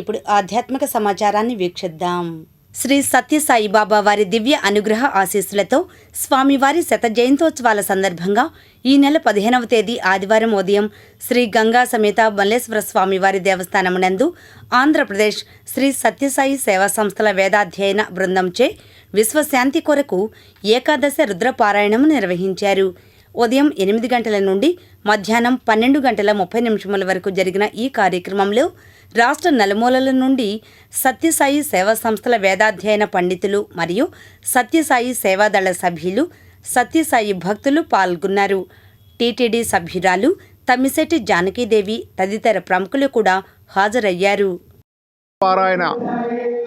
ఇప్పుడు ఆధ్యాత్మిక సమాచారాన్ని వీక్షిద్దాం. శ్రీ సత్యసాయి బాబా వారి దివ్య అనుగ్రహ ఆశీస్సులతో స్వామివారి శత జయంతోత్సవాల సందర్భంగా ఈ నెల పదిహేనవ తేదీ ఆదివారం ఉదయం శ్రీ గంగా సమేత మల్లేశ్వర స్వామివారి దేవస్థానమునందు ఆంధ్రప్రదేశ్ శ్రీ సత్యసాయి సేవా సంస్థల వేదాధ్యయన బృందంచే విశ్వశాంతి కొరకు ఏకాదశ రుద్రపారాయణము నిర్వహించారు. ఉదయం ఎనిమిది గంటల నుండి మధ్యాహ్నం పన్నెండు గంటల ముప్పై నిమిషముల వరకు జరిగిన ఈ కార్యక్రమంలో రాష్ట్ర నలుమూలల నుండి సత్యసాయి సేవా సంస్థల వేదాధ్యయన పండితులు మరియు సత్యసాయి సేవాదళ సభ్యులు సత్యసాయి భక్తులు పాల్గొన్నారు. టీటీడీ సభ్యురాలు తమ్మిశెట్టి జానకీదేవి తదితర ప్రముఖులు కూడా హాజరయ్యారు. పారాయణ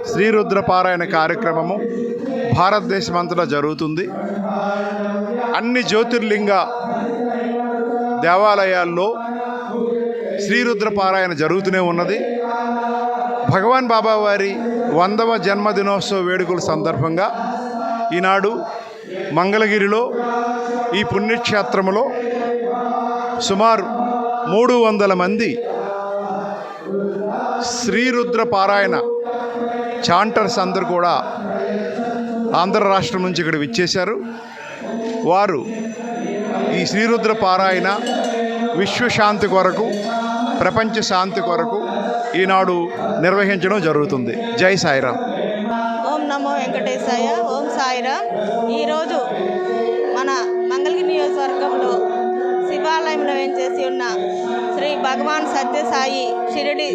శ్రీరుద్ర పారాయణ కార్యక్రమము భారతదేశమంతటా జరుగుతుంది. అన్ని జ్యోతిర్లింగ దేవాలయాల్లో శ్రీరుద్ర పారాయణ జరుగుతూనే ఉన్నది. భగవాన్ బాబా వారి వందవ జన్మదినోత్సవ వేడుకల సందర్భంగా ఈనాడు మంగళగిరిలో ఈ పుణ్యక్షేత్రములో సుమారు మూడు వందల మంది శ్రీరుద్ర పారాయణ చాంటర్స్ అందరు కూడా ఆంధ్ర రాష్ట్రం నుంచి ఇక్కడ విచ్చేశారు. వారు ఈ శ్రీరుద్ర పారాయణ విశ్వశాంతి కొరకు ప్రపంచ శాంతి కొరకు ఈనాడు నిర్వహించడం జరుగుతుంది. జై సాయిరామ్. ఓం నమో వెంకటేశాయ ఓం సాయిరామ్. ఈరోజు మన మంగళగిరి నియోజకవర్గంలో శివాలయంలో వేంచేసి ఉన్న శ్రీ భగవాన్ సత్యసాయి షిరిడి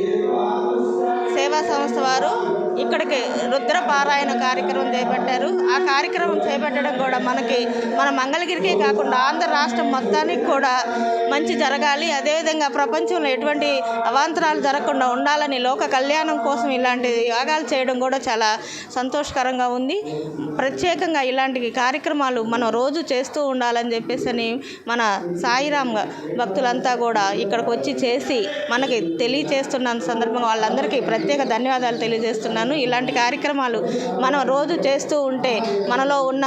సేవా సంస్థ వారు ఇక్కడికి రుద్ర పారాయణ కార్యక్రమం చేపట్టారు. ఆ కార్యక్రమం చేపట్టడం కూడా మనకి మన మంగళగిరికే కాకుండా ఆంధ్ర రాష్ట్రం మొత్తానికి కూడా మంచి జరగాలి. అదేవిధంగా ప్రపంచంలో ఎటువంటి అవాంతరాలు జరగకుండా ఉండాలని లోక కళ్యాణం కోసం ఇలాంటి యాగాలు చేయడం కూడా చాలా సంతోషకరంగా ఉంది. ప్రత్యేకంగా ఇలాంటి కార్యక్రమాలు మనం రోజు చేస్తూ ఉండాలని చెప్పేసి అని మన సాయిరామ్ భక్తులంతా కూడా ఇక్కడికి వచ్చి చేసి మనకి తెలియచేస్తున్న సందర్భంగా వాళ్ళందరికీ ప్రత్యేక ధన్యవాదాలు తెలియజేస్తున్నాను. ఇలాంటి కార్యక్రమాలు మనం రోజు చేస్తూ ఉంటే మనలో ఉన్న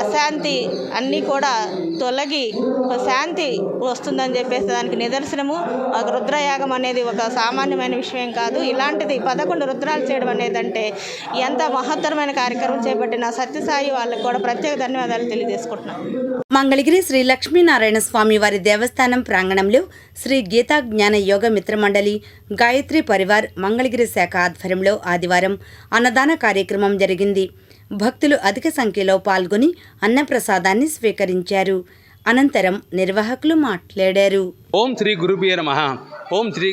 అశాంతి అన్నీ కూడా తొలగి ఒక శాంతి వస్తుందని చెప్పేసి దానికి నిదర్శనము. ఒక రుద్రయాగం అనేది ఒక సామాన్యమైన విషయం కాదు. ఇలాంటిది పదకొండు రుద్రాలు చేయడం అనేది అంటే ఎంత మహత్తరమైన కార్యక్రమం చేపట్టిన సత్యసాయి వాళ్ళకు కూడా ప్రత్యేక ధన్యవాదాలు తెలియజేసుకుంటున్నాను మంగళగిరి శ్రీ లక్ష్మీనారాయణ స్వామి వారి దేవస్థానం ప్రాంగణంలో శ్రీ గీతా జ్ఞాన యోగ మిత్రమండలి గాయత్రి పరివార్ మంగళగిరి శాఖ ఆధ్వర్యంలో ఆదివారం అన్నదాన కార్యక్రమం జరిగింది. భక్తులు అధిక సంఖ్యలో పాల్గొని అన్నప్రసాదాన్ని స్వీకరించారు. అనంతరం నిర్వాహకులు మాట్లాడారు. ఓం శ్రీ గురుపియ నమ. ఓం శ్రీ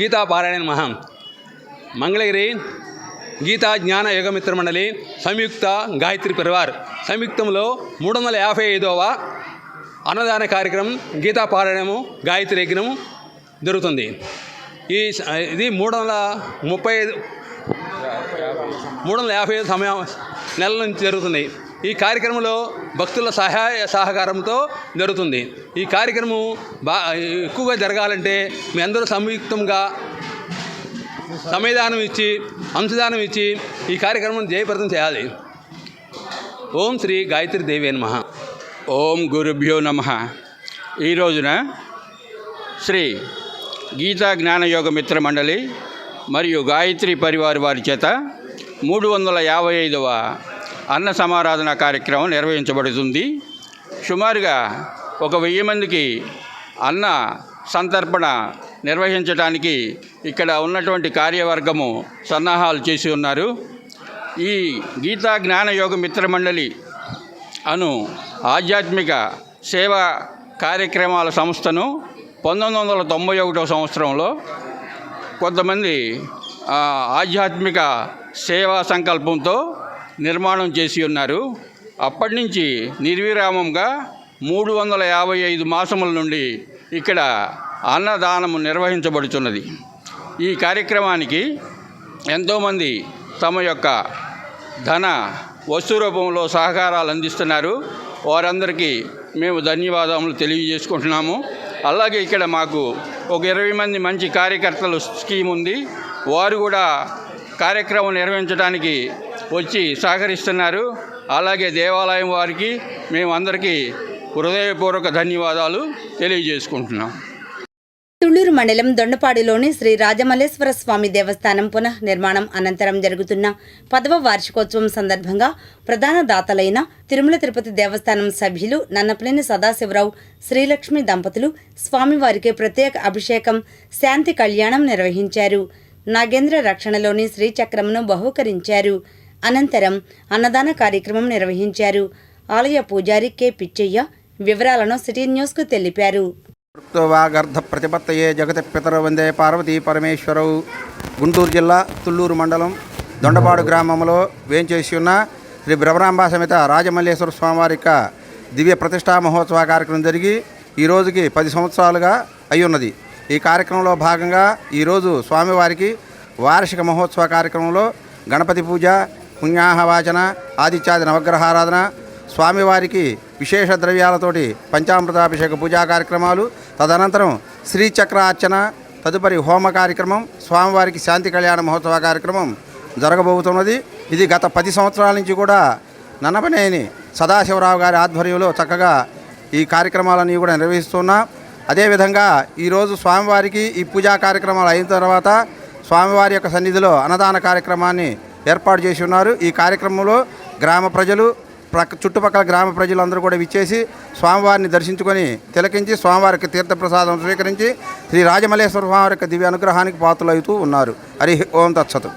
గీతా పారాయణ నమ. మంగళగిరి గీతా జ్ఞాన యోగమిత్ర మండలి సంయుక్త గాయత్రి పరివార్ సంయుక్తంలో మూడు వందల యాభై ఐదవ అన్నదాన కార్యక్రమం గీతా పారాయణము గాయత్రి యజ్ఞము జరుగుతుంది. ఈ ఇది మూడు వందల ముప్పై ఐదు మూడు వందల యాభై ఐదు సమయం నెల నుంచి జరుగుతుంది. ఈ కార్యక్రమంలో భక్తుల సహాయ సహకారంతో జరుగుతుంది. ఈ కార్యక్రమం బా ఎక్కువగా జరగాలంటే మీ అందరూ సంయుక్తంగా సమయదానం ఇచ్చి అంశదానం ఇచ్చి ఈ కార్యక్రమం జయప్రదం చేయాలి. ఓం శ్రీ గాయత్రి దేవి నమ. ఓం గురుభ్యో నమ. ఈ రోజున శ్రీ గీతా జ్ఞానయోగ మిత్ర మండలి మరియు గాయత్రి పరివార్ వారి చేత మూడు వందల యాభై ఐదవ అన్న సమారాధన కార్యక్రమం నిర్వహించబడుతుంది. సుమారుగా ఒక వెయ్యి మందికి అన్న సంతర్పణ నిర్వహించడానికి ఇక్కడ ఉన్నటువంటి కార్యవర్గము సన్నాహాలు చేసి ఉన్నారు. ఈ గీతా జ్ఞానయోగ మిత్ర మండలి అను ఆధ్యాత్మిక సేవా కార్యక్రమాల సంస్థను పంతొమ్మిది వందల తొంభై ఒకటో సంవత్సరంలో కొంతమంది ఆధ్యాత్మిక సేవా సంకల్పంతో నిర్మాణం చేసి ఉన్నారు. అప్పటి నుంచి నిర్విరామంగా మూడు వందల యాభై ఐదు మాసముల నుండి ఇక్కడ అన్నదానము నిర్వహించబడుతున్నది ఈ కార్యక్రమానికి ఎంతోమంది తమ యొక్క ధన వస్తు రూపంలో సహకారాలు అందిస్తున్నారు. వారందరికీ మేము ధన్యవాదములు తెలియజేసుకుంటున్నాము. అలాగే ఇక్కడ మాకు ఒక ఇరవై మంది మంచి కార్యకర్తలు స్కీమ్ ఉంది వారు కూడా కార్యక్రమం నిర్వహించడానికి వచ్చి సహకరిస్తున్నారు. అలాగే దేవాలయం వారికి మేము అందరికీ హృదయపూర్వక ధన్యవాదాలు తెలియజేసుకుంటున్నాం. తుళ్ళూరు మండలం దొండపాడులోని శ్రీ రాజమల్లేశ్వర స్వామి దేవస్థానం పునః నిర్మాణం అనంతరం జరుగుతున్న పదవ వార్షికోత్సవం సందర్భంగా ప్రధాన దాతలైన తిరుమల తిరుపతి దేవస్థానం సభ్యులు నన్నపలేని సదాశివరావు శ్రీలక్ష్మి దంపతులు స్వామివారికి ప్రత్యేక అభిషేకం శాంతి కళ్యాణం నిర్వహించారు. నాగేంద్ర రక్షణలోని శ్రీచక్రమును బహూకరించారు. అనంతరం అన్నదాన కార్యక్రమం నిర్వహించారు. ఆలయ పూజారి కె. పిచ్చయ్య వివరాలను సిటీ న్యూస్కు తెలిపారు. వాగర్ధ ప్రతిపత్తయే జగతి పితరు వందే పార్వతీ పరమేశ్వరవు గుంటూరు జిల్లా తుళ్ళూరు మండలం దొండపాడు గ్రామంలో వేంచేసి ఉన్న శ్రీ భ్రమరాంబా సమేత రాజమల్లేశ్వర స్వామివారి యొక్క దివ్య ప్రతిష్టా మహోత్సవ కార్యక్రమం జరిగి ఈ రోజుకి పది సంవత్సరాలుగా అయి ఉన్నది ఈ కార్యక్రమంలో భాగంగా ఈరోజు స్వామివారికి వార్షిక మహోత్సవ కార్యక్రమంలో గణపతి పూజ పుణ్యాహవాచన ఆదిత్యాది నవగ్రహారాధన స్వామివారికి విశేష ద్రవ్యాలతోటి పంచామృతాభిషేక పూజా కార్యక్రమాలు తదనంతరం శ్రీచక్ర అర్చన తదుపరి హోమ కార్యక్రమం స్వామివారికి శాంతి కళ్యాణ మహోత్సవ కార్యక్రమం జరగబోతున్నది. ఇది గత పది సంవత్సరాల నుంచి కూడా నన్నపనేని సదాశివరావు గారి ఆధ్వర్యంలో చక్కగా ఈ కార్యక్రమాలన్నీ కూడా నిర్వహిస్తున్నా. అదేవిధంగా ఈరోజు స్వామివారికి ఈ పూజా కార్యక్రమాలు అయిన తర్వాత స్వామివారి యొక్క సన్నిధిలో అన్నదాన కార్యక్రమాన్ని ఏర్పాటు చేసి ఉన్నారు. ఈ కార్యక్రమంలో గ్రామ ప్రజలు ప్రక్క చుట్టుపక్కల గ్రామ ప్రజలందరూ కూడా విచ్చేసి స్వామివారిని దర్శించుకొని తిలకించి స్వామివారికి తీర్థప్రసాదం స్వీకరించి శ్రీ రాజమల్లేశ్వర స్వామివారి యొక్క దివ్య అనుగ్రహానికి పాత్రలవుతూ ఉన్నారు. హరి ఓం తత్సతు.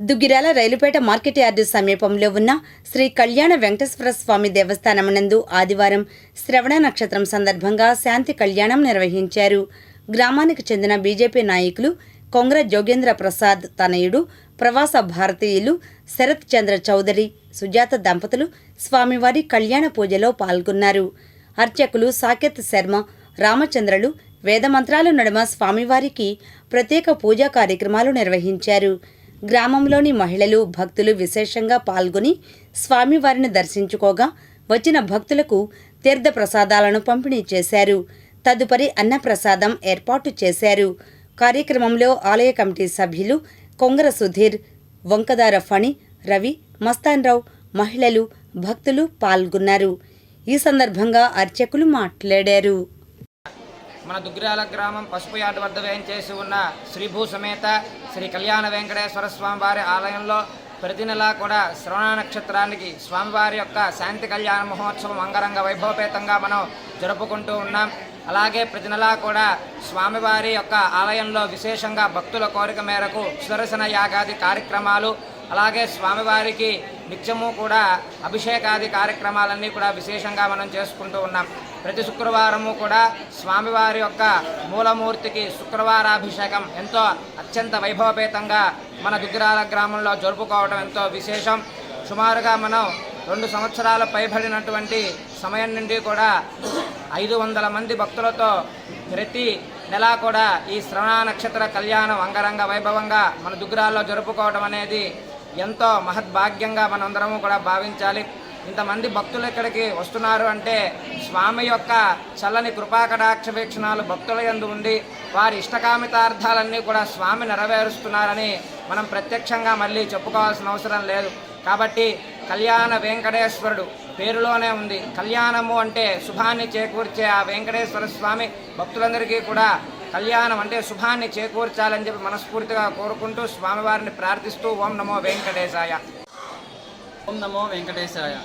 దుగ్గిరాల రైలుపేట మార్కెట్ యార్డు సమీపంలో ఉన్న శ్రీ కళ్యాణ వెంకటేశ్వర స్వామి దేవస్థానమునందు ఆదివారం శ్రవణ నక్షత్రం సందర్భంగా శాంతి కళ్యాణం నిర్వహించారు. గ్రామానికి చెందిన బీజేపీ నాయకులు కొంగ్ర జోగేంద్ర ప్రసాద్ తనయుడు ప్రవాస భారతీయులు శరత్ చంద్ర చౌదరి సుజాత దంపతులు స్వామివారి కళ్యాణ పూజలో పాల్గొన్నారు. అర్చకులు సాకేత్ శర్మ రామచంద్రలు వేదమంత్రాల నడుమ స్వామివారికి ప్రత్యేక పూజా కార్యక్రమాలు నిర్వహించారు. గ్రామంలోని మహిళలు భక్తులు విశేషంగా పాల్గొని స్వామివారిని దర్శించుకోగా వచ్చిన భక్తులకు తీర్థ ప్రసాదాలను పంపిణీ చేశారు. తదుపరి అన్నప్రసాదం ఏర్పాటు చేశారు. కార్యక్రమంలో ఆలయ కమిటీ సభ్యులు కొంగర సుధీర్ వంకదార ఫణి రవి మస్తాన్రావు మహిళలు భక్తులు పాల్గొన్నారు. ఈ సందర్భంగా అర్చకులు మాట్లాడారు. మన దుగ్గిరాల గ్రామం పసుపు యార్డ్ వద్ద వేయించేసి ఉన్న శ్రీభూ సమేత శ్రీ కళ్యాణ వెంకటేశ్వర స్వామివారి ఆలయంలో ప్రతి నెలా కూడా శ్రవణ నక్షత్రానికి స్వామివారి యొక్క శాంతి కళ్యాణ మహోత్సవం అంగరంగ వైభవపేతంగా మనం జరుపుకుంటూ ఉన్నాం. అలాగే ప్రతి నెలా కూడా స్వామివారి యొక్క ఆలయంలో విశేషంగా భక్తుల కోరిక మేరకు సుదర్శన యాగాది కార్యక్రమాలు అలాగే స్వామివారికి నిత్యము కూడా అభిషేకాది కార్యక్రమాలన్నీ కూడా విశేషంగా మనం చేసుకుంటూ ఉన్నాం. ప్రతి శుక్రవారము కూడా స్వామివారి యొక్క మూలమూర్తికి శుక్రవారాభిషేకం ఎంతో అత్యంత వైభవపేతంగా మన దుగ్గిరాల గ్రామంలో జరుపుకోవడం ఎంతో విశేషం. సుమారుగా మనం రెండు సంవత్సరాల పైబడినటువంటి సమయం నుండి కూడా ఐదు వందల మంది భక్తులతో ప్రతి నెలా కూడా ఈ శ్రవణ నక్షత్ర కళ్యాణం అంగరంగ వైభవంగా మన దుగ్గిరాల్లో జరుపుకోవడం అనేది ఎంతో మహద్భాగ్యంగా మనందరము కూడా భావించాలి. ఇంతమంది భక్తులు ఇక్కడికి వస్తున్నారు అంటే స్వామి యొక్క చల్లని కృపాకటాక్ష వీక్షణాలు భక్తుల యందు ఉండి వారి ఇష్టకామితార్థాలన్నీ కూడా స్వామి నెరవేరుస్తున్నారని మనం ప్రత్యక్షంగా మళ్ళీ చెప్పుకోవాల్సిన అవసరం లేదు. కాబట్టి కళ్యాణ వెంకటేశ్వరుడు పేరులోనే ఉంది. కళ్యాణము అంటే శుభాన్ని చేకూర్చే ఆ వెంకటేశ్వర స్వామి భక్తులందరికీ కూడా కళ్యాణం అంటే శుభాన్ని చేకూర్చాలని చెప్పి మనస్ఫూర్తిగా కోరుకుంటూ స్వామివారిని ప్రార్థిస్తూ ఓం నమో వెంకటేశాయ. ఓం నమో వెంకటేశాయ.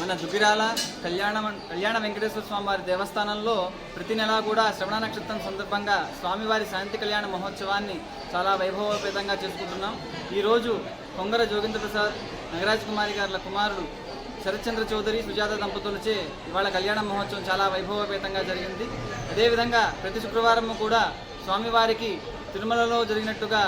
మన దుగిరాల కళ్యాణ కళ్యాణ వెంకటేశ్వర స్వామి వారి దేవస్థానంలో ప్రతి నెలా కూడా శ్రవణ నక్షత్రం సందర్భంగా స్వామివారి శాంతి కళ్యాణ మహోత్సవాన్ని చాలా వైభవోపేతంగా చేసుకుంటున్నాం. ఈరోజు కొంగర జోగేంద్ర ప్రసాద్ నగరాజ్ కుమారి గారుల కుమారుడు శరత్చంద్ర చౌదరి సుజాత దంపతులచే ఇవాళ కళ్యాణ మహోత్సవం చాలా వైభవపేతంగా జరిగింది. అదేవిధంగా ప్రతి శుక్రవారము కూడా స్వామివారికి తిరుమలలో జరిగినట్టుగా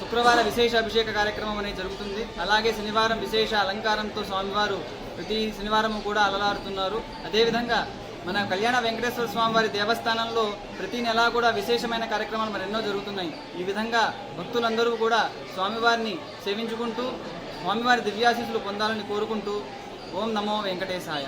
శుక్రవార విశేష అభిషేక కార్యక్రమం అనేది జరుగుతుంది. అలాగే శనివారం విశేష అలంకారంతో స్వామివారు ప్రతి శనివారము కూడా అలలాడుతున్నారు. అదేవిధంగా మన కళ్యాణ వెంకటేశ్వర స్వామి వారి దేవస్థానంలో ప్రతి నెలా కూడా విశేషమైన కార్యక్రమాలు మరెన్నో జరుగుతున్నాయి. ఈ విధంగా భక్తులందరూ కూడా స్వామివారిని సేవించుకుంటూ స్వామివారి దివ్యాశీస్సులు పొందాలని కోరుకుంటూ ఓం నమో వెంకటేశాయ.